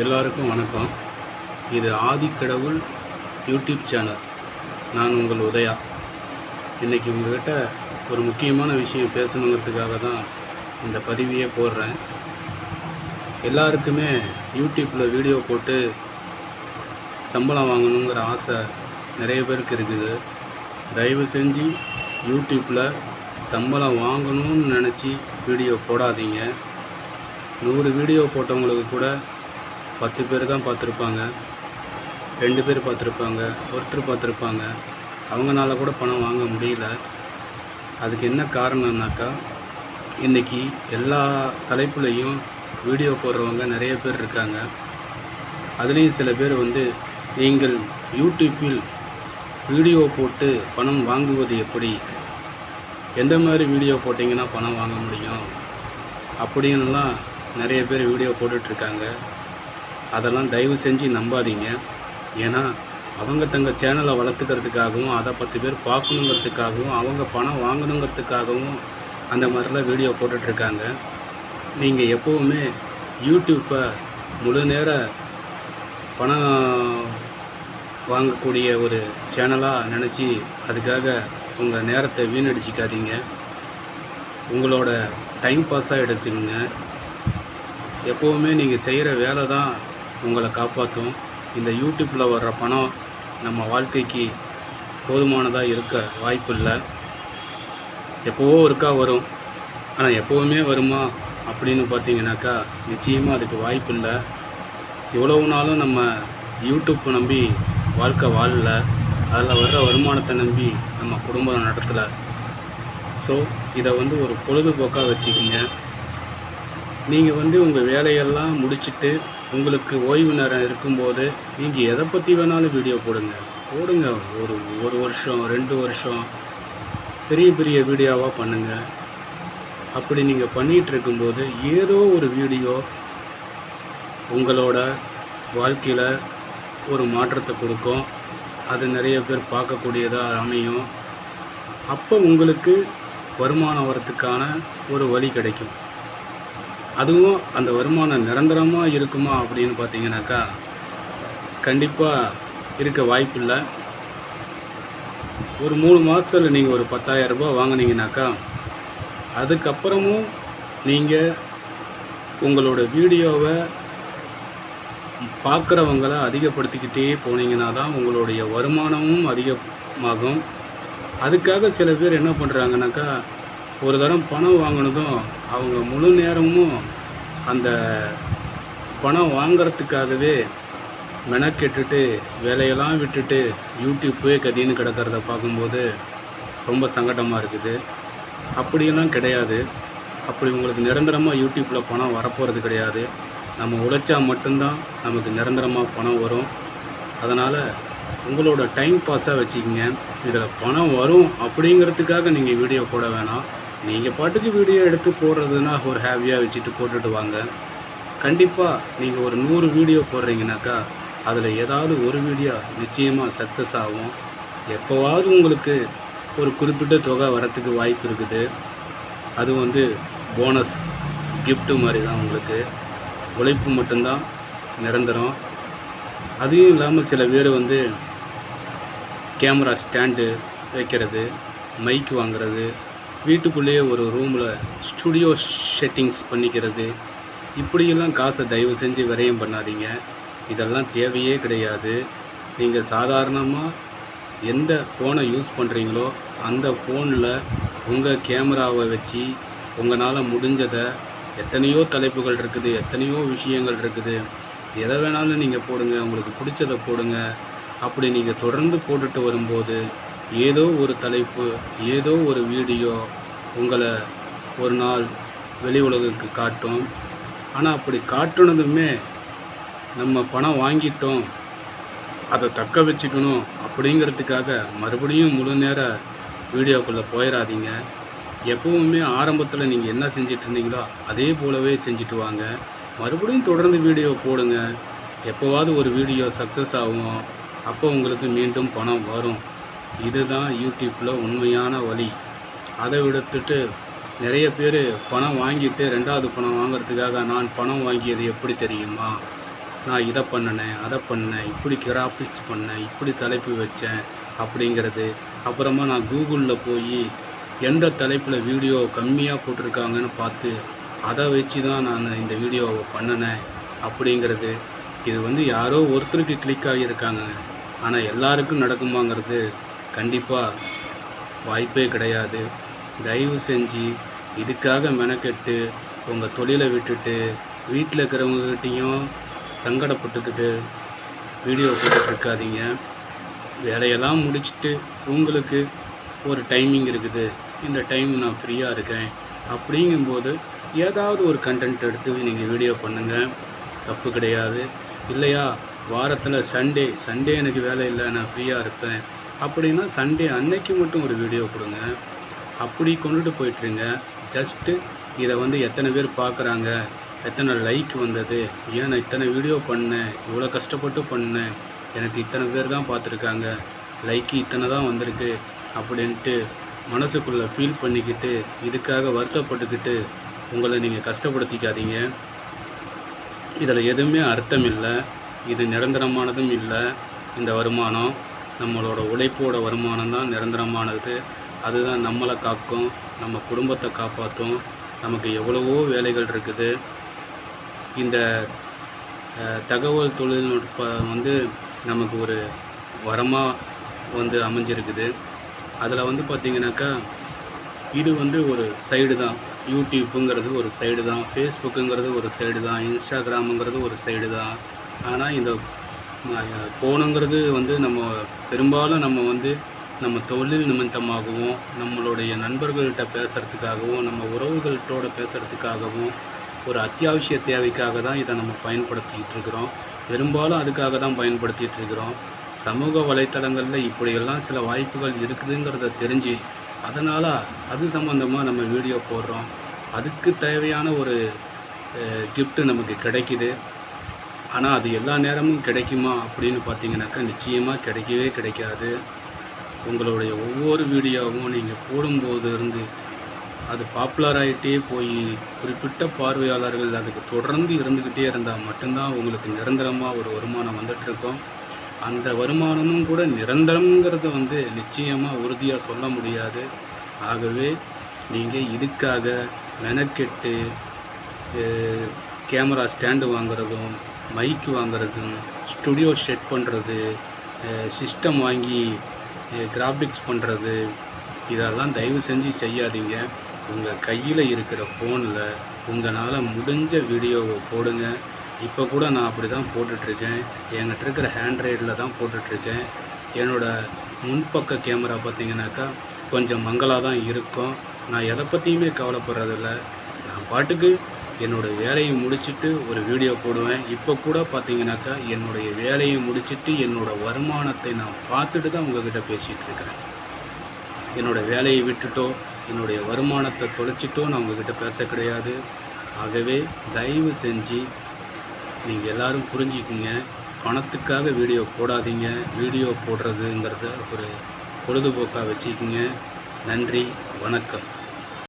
எல்லாருக்கும் வணக்கம். இது ஆதிக்கடவுள் யூடியூப் சேனல். நான் உங்கள் உதயா. இன்றைக்கி உங்கள்கிட்ட ஒரு முக்கியமான விஷயம் பேசணுங்கிறதுக்காக தான் இந்த பதிவையே போடுறேன். எல்லாருக்குமே யூடியூப்பில் வீடியோ போட்டு சம்பளம் வாங்கணுங்கிற ஆசை நிறைய பேருக்கு இருக்குது. தயவு செஞ்சு யூடியூப்பில் சம்பளம் வாங்கணும்னு நினச்சி வீடியோ போடாதீங்க. நூறு வீடியோ போட்டவங்களுக்கு கூட பத்து பேர் தான் பார்த்துருப்பாங்க. ரெண்டு பேர் பார்த்துருப்பாங்க. ஒருத்தர் பார்த்துருப்பாங்க. அவங்கனால கூட பணம் வாங்க முடியல. அதுக்கு என்ன காரணம்னாக்கா இன்றைக்கி எல்லா தலைப்புலையும் வீடியோ போடுறவங்க நிறைய பேர் இருக்காங்க. அதுலேயும் சில பேர் வந்து நீங்கள் யூடியூப்பில் வீடியோ போட்டு பணம் வாங்குவது எப்படி? எந்த மாதிரி வீடியோ போட்டிங்கன்னா பணம் வாங்க முடியும்? அப்படின்லாம் நிறைய பேர் வீடியோ போட்டுட்ருக்காங்க. அதெல்லாம் தயவு செஞ்சு நம்பாதீங்க. ஏன்னா அவங்க தங்க சேனலை வளர்த்துக்கிறதுக்காகவும் அதை பத்து பேர் பார்க்கணுங்கிறதுக்காகவும் அவங்க பணம் வாங்கணுங்கிறதுக்காகவும் அந்த மாதிரிலாம் வீடியோ போட்டுட்ருக்காங்க. நீங்கள் எப்போவுமே யூடியூப்பை முழு நேர பணம் வாங்கக்கூடிய ஒரு சேனலாக நினச்சி அதுக்காக உங்கள் நேரத்தை வீணடிச்சிக்காதீங்க. உங்களோட டைம் பாஸாக எடுத்துக்கங்க. எப்போவுமே நீங்கள் செய்கிற வேலை தான் உங்களை காப்பாற்றும் இந்த யூடியூப்பில் வர்ற பணம் நம்ம வாழ்க்கைக்கு போதுமானதாக இருக்க வாய்ப்பு இல்லை எப்போவோ ஒருக்கா வரும். ஆனால் எப்போவுமே வருமா? அப்படின்னு பார்த்தீங்கன்னாக்கா நிச்சயமாக அதுக்கு வாய்ப்பு இல்லை இவ்வளவு நாளும் நம்ம யூடியூப்பை நம்பி வாழ்க்கை வாழல. அதில் வர்ற வருமானத்தை நம்பி நம்ம குடும்பம் நடத்தலை. ஸோ இதை வந்து ஒரு பொழுதுபோக்காக வச்சுக்கிங்க. நீங்கள் வந்து உங்கள் வேலையெல்லாம் முடிச்சுட்டு உங்களுக்கு ஓய்வு நேரம் இருக்கும்போது நீங்கள் எதை பற்றி வேணாலும் வீடியோ போடுங்க. போடுங்க. ஒரு ஒரு வருஷம் ரெண்டு வருஷம் பெரிய பெரிய வீடியோவாக பண்ணுங்கள் அப்படி நீங்கள் பண்ணிகிட்டு இருக்கும்போது ஏதோ ஒரு வீடியோ உங்களோட வாழ்க்கையில் ஒரு மாற்றத்தை கொடுக்கும். அது நிறைய பேர் பார்க்கக்கூடியதாக அமையும். அப்போ உங்களுக்கு வருமானம் வரத்துக்கான ஒரு வழி கிடைக்கும். அதுவும் அந்த வருமானம் நிரந்தரமாக இருக்குமா அப்படின்னு பார்த்தீங்கன்னாக்கா கண்டிப்பாக இருக்க வாய்ப்பில்லை. ஒரு மூணு மாதத்தில் நீங்கள் ஒரு பத்தாயிரம் ரூபாய் அதுக்கப்புறமும் நீங்கள் உங்களோட வீடியோவை பார்க்குறவங்கள அதிகப்படுத்திக்கிட்டே போனீங்கன்னா தான் உங்களுடைய வருமானமும் அதிகமாகும். அதுக்காக சில பேர் என்ன பண்ணுறாங்கனாக்கா ஒரு தரம் பணம் வாங்கினதும் அவங்க முழு நேரமும் அந்த பணம் வாங்கிறதுக்காகவே மெனக்கெட்டுட்டு வேலையெல்லாம் விட்டுட்டு யூடியூப்பே கதின்னு கிடக்கிறத பார்க்கும்போது ரொம்ப சங்கடமாக இருக்குது. அப்படியெல்லாம் கிடையாது. அப்படி உங்களுக்கு நிரந்தரமாக யூடியூப்பில் பணம் வரப்போகிறது கிடையாது. நம்ம உழைச்சா மட்டும்தான் நமக்கு நிரந்தரமாக பணம் வரும். அதனால் உங்களோட டைம் பாஸாக வச்சுக்கிங்க. இதில் பணம் வரும் அப்படிங்கிறதுக்காக நீங்கள் வீடியோ போட வேணாம். நீங்கள் பாட்டுக்கு வீடியோ எடுத்து போடுறதுனா ஒரு ஹாப்பியாக வச்சுட்டு போட்டுட்டு வாங்க. கண்டிப்பாக நீங்கள் ஒரு நூறு வீடியோ போடுறீங்கனாக்கா அதில் ஏதாவது ஒரு வீடியோ நிச்சயமாக சக்ஸஸ் ஆகும். எப்போவாவது உங்களுக்கு ஒரு குறிப்பிட்ட தொகை வரத்துக்கு வாய்ப்பு இருக்குது. அது வந்து போனஸ் கிஃப்ட்டு மாதிரி தான் உங்களுக்கு. உழைப்பு மட்டும்தான் நிரந்தரம். அதையும் இல்லாமல் சில பேர் வந்து கேமரா ஸ்டாண்டு வைக்கிறது மைக் வாங்குறது வீட்டுக்குள்ளேயே ஒரு ரூமில் ஸ்டுடியோ செட்டிங்ஸ் பண்ணிக்கிறது. இப்படியெல்லாம் காசை தயவு செஞ்சு விரயம் பண்ணாதீங்க. இதெல்லாம் தேவையே கிடையாது. நீங்கள் சாதாரணமாக எந்த ஃபோனை யூஸ் பண்ணுறீங்களோ அந்த ஃபோனில் உங்கள் கேமராவை வச்சு உங்களால் முடிஞ்சதை எத்தனையோ தலைப்புகள் இருக்குது எத்தனையோ விஷயங்கள் இருக்குது. எதை வேணாலும் நீங்கள் போடுங்க உங்களுக்கு பிடிச்சதை போடுங்க. அப்படி நீங்கள் தொடர்ந்து போட்டுட்டு வரும்போது ஏதோ ஒரு தலைப்பு ஏதோ ஒரு வீடியோ உங்களை ஒரு நாள் வெளி உலகுக்கு காட்டும். ஆனால் அப்படி காட்டுனதுமே நம்ம பணம் வாங்கிட்டோம் அதை தக்க வச்சுக்கணும் அப்படிங்கிறதுக்காக மறுபடியும் முழு நேர வீடியோக்குள்ளே போயிடாதீங்க எப்பவுமே ஆரம்பத்தில் நீங்கள் என்ன செஞ்சிட்டு இருந்தீங்களோ அதே போலவே செஞ்சுட்டு வாங்க. மறுபடியும் தொடர்ந்து வீடியோ போடுங்க. எப்போவாவது ஒரு வீடியோ சக்ஸஸ் ஆகும். அப்போ உங்களுக்கு மீண்டும் பணம் வரும். இதுதான் யூடியூப்பில் உண்மையான வழி. அதை விடுத்துட்டு நிறைய பேர் பணம் வாங்கிட்டு ரெண்டாவது பணம் வாங்குறதுக்காக நான் பணம் வாங்கியது எப்படி தெரியுமா? நான் இதை பண்ணினேன் அதை பண்ணேன் இப்படி கிராஃபிக்ஸ் பண்ணேன் இப்படி தலைப்பு வச்சேன் அப்படிங்கிறது. அப்புறமா நான் கூகுளில் போய் எந்த தலைப்பில் வீடியோ கம்மியாக போட்டிருக்காங்கன்னு பார்த்து அதை வச்சு தான் நான் இந்த வீடியோவை பண்ணினேன் அப்படிங்கிறது. இது வந்து யாரோ ஒருத்தருக்கு கிளிக் ஆகியிருக்காங்க. ஆனால் எல்லாருக்கும் நடக்குமாங்கிறது கண்டிப்பாக வாய்ப்பே கிடையாது. தயவு செஞ்சு இதுக்காக மெனக்கெட்டு உங்கள் தொழிலை விட்டுட்டு வீட்டில் இருக்கிறவங்ககிட்டையும் சங்கடப்பட்டுக்கிட்டு வீடியோ போட்டுட்டு இருக்காதீங்க வேலையெல்லாம் முடிச்சுட்டு உங்களுக்கு ஒரு டைமிங் இருக்குது. இந்த டைம் நான் ஃப்ரீயாக இருக்கேன். அப்படிங்கும்போது ஏதாவது ஒரு கண்டென்ட் எடுத்து நீங்கள் வீடியோ பண்ணுங்கள் தப்பு கிடையாது. இல்லையா? வாரத்தில் சண்டே சண்டே எனக்கு வேலை இல்லை. நான் ஃப்ரீயாக இருப்பேன். அப்படின்னா சண்டே அன்னைக்கு மட்டும் ஒரு வீடியோ கொடுங்க. அப்படி கொண்டுட்டு போயிட்டுருங்க. ஜஸ்ட்டு இதை வந்து எத்தனை பேர் பார்க்குறாங்க எத்தனை லைக் வந்தது ஏன் நான் இத்தனை வீடியோ பண்ணேன் இவ்வளோ கஷ்டப்பட்டு பண்ணேன் எனக்கு இத்தனை பேர் தான் பார்த்துருக்காங்க லைக்கு இத்தனை தான் வந்திருக்கு அப்படின்ட்டு மனசுக்குள்ளே ஃபீல் பண்ணிக்கிட்டு இதுக்காக வருத்தப்பட்டுக்கிட்டு உங்களை நீங்கள் கஷ்டப்படுத்திக்காதீங்க. இதில் எதுவுமே அர்த்தம் இல்லை. இது நிரந்தரமானதும் இல்லை இந்த வருமானம். நம்மளோட உழைப்போட வருமானம் தான் நிரந்தரமானது. அதுதான் நம்மளை காக்கும் நம்ம குடும்பத்தை காப்பாற்றும். நமக்கு எவ்வளவோ வேலைகள் இருக்குது. இந்த தகவல் தொழில்நுட்பம் வந்து நமக்கு ஒரு வரமாக வந்து அமைஞ்சிருக்குது. அதில் வந்து பார்த்திங்கனாக்கா இது வந்து ஒரு சைடு தான். யூடியூப்புங்கிறது ஒரு சைடு தான். ஃபேஸ்புக்குங்கிறது ஒரு சைடு தான். இன்ஸ்டாகிராமுங்கிறது ஒரு சைடு தான். ஆனால் இந்த ஃபோனுங்கிறது வந்து நம்ம பெரும்பாலும் நம்ம வந்து நம்ம தொழில் நிமித்தமாகவும் நம்மளுடைய நண்பர்கள்கிட்ட பேசுகிறதுக்காகவும் நம்ம உறவுகள்கிட்டோட பேசுகிறதுக்காகவும் ஒரு அத்தியாவசிய தேவைக்காக தான் இதை நம்ம பயன்படுத்திக்கிட்டு இருக்கிறோம். பெரும்பாலும் அதுக்காக தான் பயன்படுத்திகிட்டு இருக்கிறோம். சமூக வலைத்தளங்களில் இப்படியெல்லாம் சில வாய்ப்புகள் இருக்குதுங்கிறத தெரிஞ்சு அதனால் அது சம்மந்தமாக நம்ம வீடியோ போடுறோம். அதுக்கு தேவையான ஒரு கிஃப்ட்டு நமக்கு கிடைக்கிது. ஆனால் அது எல்லா நேரமும் கிடைக்குமா அப்படின்னு பார்த்தீங்கன்னாக்கா நிச்சயமாக கிடைக்கவே கிடைக்காது. உங்களுடைய ஒவ்வொரு வீடியோவும் நீங்கள் போடும்போது இருந்து அது பாப்புலர் ஆகிட்டே போய் குறிப்பிட்ட பார்வையாளர்கள் அதுக்கு தொடர்ந்து இருந்துக்கிட்டே இருந்தால் மட்டும்தான் உங்களுக்கு நிரந்தரமாக ஒரு வருமானம் வந்துட்டுருக்கோம் அந்த வருமானமும் கூட நிரந்தரங்கிறத வந்து நிச்சயமாக உறுதியாக சொல்ல முடியாது. ஆகவே நீங்கள் இதுக்காக மெனக்கெட்டு கேமரா ஸ்டாண்டு வாங்குறதும் மைக்கு வாங்குறதும் ஸ்டுடியோ செட் பண்ணுறது சிஸ்டம் வாங்கி கிராஃபிக்ஸ் பண்ணுறது இதெல்லாம் தயவு செஞ்சு செய்யாதீங்க. உங்கள் கையில் இருக்கிற ஃபோனில் உங்களால் முடிஞ்ச வீடியோவை போடுங்க. இப்போ கூட நான் அப்படி தான் போட்டுட்ருக்கேன். என்கிட்ட இருக்கிற ஹேண்ட்ரைடில் தான் போட்டுட்ருக்கேன். என்னோடய முன்பக்க கேமரா பார்த்தீங்கன்னாக்கா கொஞ்சம் மங்கலாக தான் இருக்கும். நான் எதை பற்றியுமே கவலைப்படுறதில்ல. நான் பாட்டுக்கு என்னோடய வேலையை முடிச்சிட்டு ஒரு வீடியோ போடுவேன். இப்போ கூட பார்த்தீங்கன்னாக்கா என்னுடைய வேலையை முடிச்சிட்டு என்னோடய வருமானத்தை நான் பார்த்துட்டு தான் உங்ககிட்ட பேசிகிட்டு இருக்கிறேன். என்னோடய வேலையை விட்டுட்டோ என்னுடைய வருமானத்தை தொலைச்சிட்டோ நான் உங்ககிட்ட பேச கிடையாது. ஆகவே தயவு செஞ்சு நீங்கள் எல்லோரும் புரிஞ்சிக்கிங்க. பணத்துக்காக வீடியோ போடாதீங்க. வீடியோ போடுறதுங்கிறத ஒரு பொழுதுபோக்காக வச்சுக்கோங்க. நன்றி வணக்கம்.